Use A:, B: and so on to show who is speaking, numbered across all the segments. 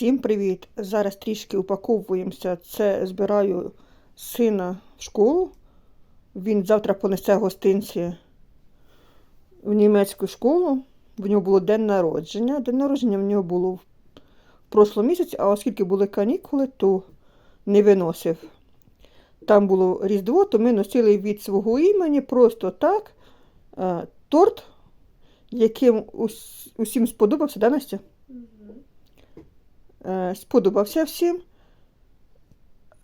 A: Всім привіт! Зараз трішки упаковуємося. Це збираю сина в школу. Він завтра понесе гостинці в німецьку школу. В нього було день народження. День народження в нього було в прошлому місяці, а оскільки були канікули, то не виносив. Там було Різдво, то ми носили від свого імені просто так е, торт, яким усім сподобався, да? Е, сподобався всім.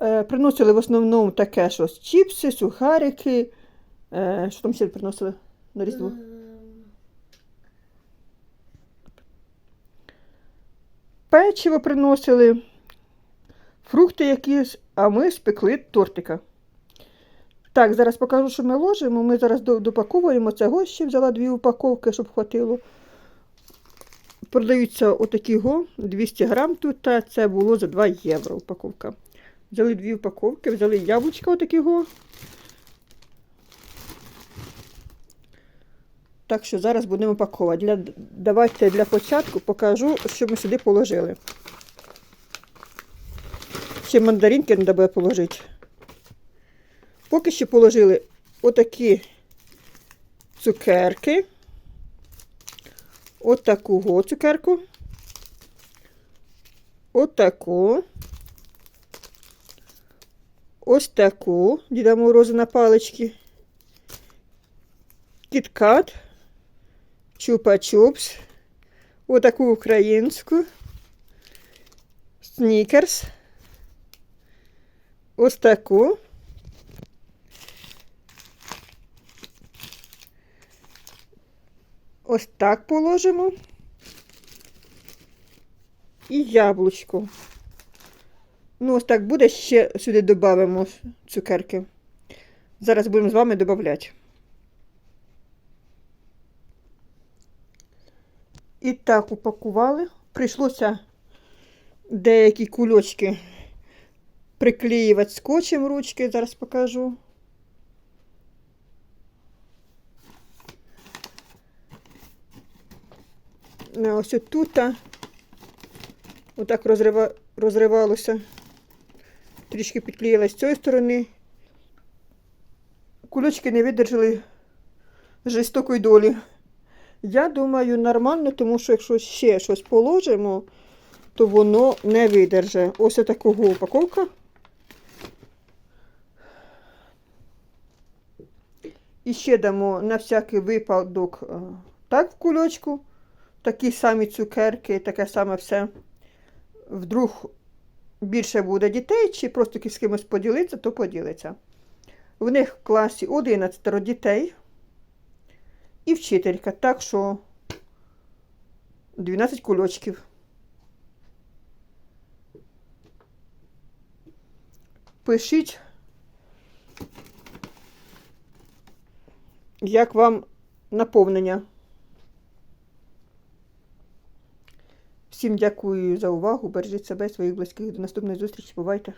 A: Е, приносили в основному таке щось чіпси, сухарики. Е, що там ще приносили на Різдво? Печиво приносили, фрукти якісь, а ми спекли тортика. Так, зараз покажу, що ми ложимо. Ми зараз до- допаковуємо цього. Ще взяла дві упаковки, щоб хватило. Продаються отакі го, 200 грам тут, а це було за 2 євро упаковка. Взяли дві упаковки, взяли яблучка отакі го. Так що зараз будемо пакувати. Для, давайте для початку покажу, що ми сюди положили. Ще мандаринки треба положити. Поки що положили отакі цукерки. От таку го цукерку. От таку. Ось таку Діда Мороза на палички. Кіткат. Чупа-чупс. Отаку українську. Снікерс. Ось таку. Ось так положимо. І яблучко. Ну, ось так буде, ще сюди додамо цукерки. Зараз будемо з вами додати. І так упакували. Прийшлося деякі кульочки приклеювати скотчем ручки, зараз покажу. Ось тут отак розрива, розривалося. Трішки підклеїла з цієї сторони. Кульочки не видержали жорстокої долі. Я думаю, нормально, тому що якщо ще щось положимо, то воно не видерже. Ось такого упаковка. І ще дамо на всякий випадок е, так в кульочку. Такі самі цукерки, таке саме все. Вдруг більше буде дітей, чи просто з кимось поділиться, то поділиться. В них в класі 11 дітей і вчителька. Так що 12 кульочків. Пишіть, як вам наповнення. Всім дякую за увагу. Бережіть себе, своїх близьких. До наступної зустрічі. Бувайте!